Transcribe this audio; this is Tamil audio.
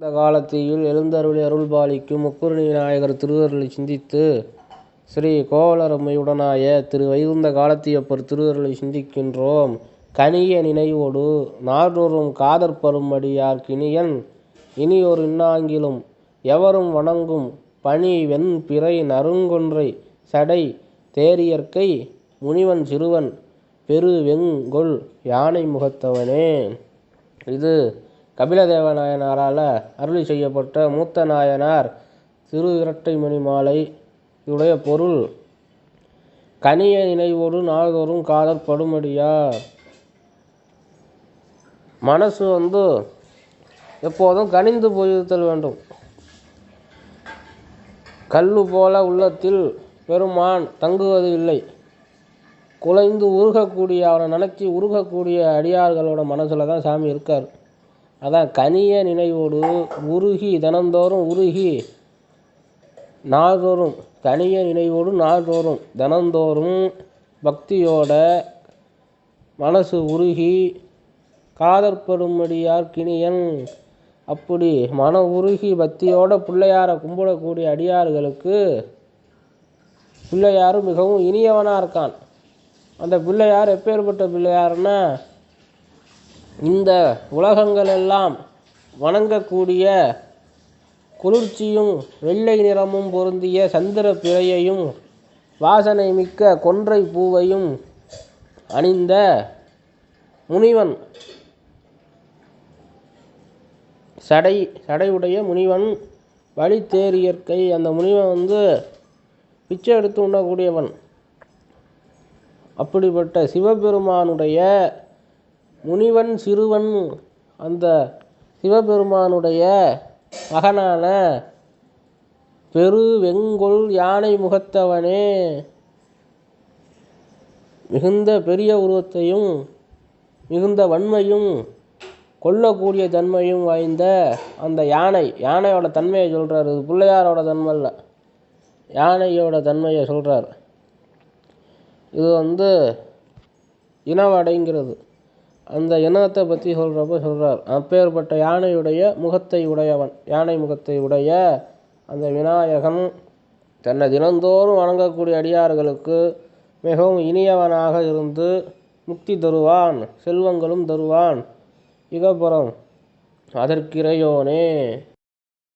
இந்த காலத்தில் எழுந்தருளி அருள்பாலிக்கும் முக்குருணி விநாயகர் திருவருளை சிந்தித்து ஸ்ரீ கோவலரம்மையுடனாய திரு வைகுந்த காலத்தியப்பர் திருவருளை சிந்திக்கின்றோம். கனிய நினைவோடு நாள்தோறும் காதற் அடியார் கிணியன் இனியொரு இன்னாங்கிலும் எவரும் வணங்கும் பனி வெண் பிறை நறுங்கொன்றை சடை தேரியற்கை முனிவன் சிறுவன் பெரு வெங்கொள் யானை முகத்தவனே. இது கபிலதேவ நாயனாரால் அருளி செய்யப்பட்ட மூத்த நாயனார் திரு இரட்டைமணி மாலை. உடைய பொருள் கனிய நினைவோடு நாள்தோறும் காதல் படுமடியார் மனசு வந்து எப்போதும் கனிந்து போயிருத்தல் வேண்டும். கல்லு போல உள்ளத்தில் பெருமான் தங்குவது இல்லை. குலைந்து உருகக்கூடிய அவனை நினச்சி உருகக்கூடிய அடியார்களோட மனசில் தான் சாமி இருக்கார். அதான் கனிய நினைவோடு உருகி தினந்தோறும் உருகி நாள்தோறும் கனிய நினைவோடு நாள்தோறும் தினந்தோறும் பக்தியோட மனசு உருகி காதற்படும்படியார் கிணியன். அப்படி மன உருகி பக்தியோட பிள்ளையாரை கும்பிடக்கூடிய அடியார்களுக்கு பிள்ளையாரும் மிகவும் இனியவனாக இருக்கான் அந்த பிள்ளையார் எப்பேற்பட்ட பிள்ளையாருன்னா இந்த உலகங்களெல்லாம் வணங்கக்கூடிய குளிர்ச்சியும் வெள்ளை நிறமும் பொருந்திய சந்திர பிறையையும் வாசனை மிக்க கொன்றை பூவையும் அணிந்த முனிவன். சடை சடையுடைய முனிவன் வழி தேரியற்கை அந்த முனிவன் வந்து பிச்சை எடுத்து உண்ணக்கூடியவன். அப்படிப்பட்ட சிவபெருமானுடைய முனிவன் சிறுவன் அந்த சிவபெருமானுடைய மகனான பெரு வெங்கொல் யானை முகத்தவனே. மிகுந்த பெரிய உருவத்தையும் மிகுந்த வன்மையும் கொல்லக்கூடிய தன்மையும் வாய்ந்த அந்த யானை. யானையோட தன்மையை சொல்கிறார் இது பிள்ளையாரோட தன்மை இல்லை யானையோட தன்மையை சொல்கிறார் இது வந்து இனவடைங்கிறது. அந்த இனத்தை பற்றி சொல்கிறப்ப சொல்கிறார் அப்பேற்பட்ட யானையுடைய முகத்தை உடையவன். யானை முகத்தை உடைய அந்த விநாயகன் தன்னை தினந்தோறும் வணங்கக்கூடிய அடியார்களுக்கு மிகவும் இனியவனாக இருந்து முக்தி தருவான் செல்வங்களும் தருவான். இகப்புறம் அதற்கிறையோனே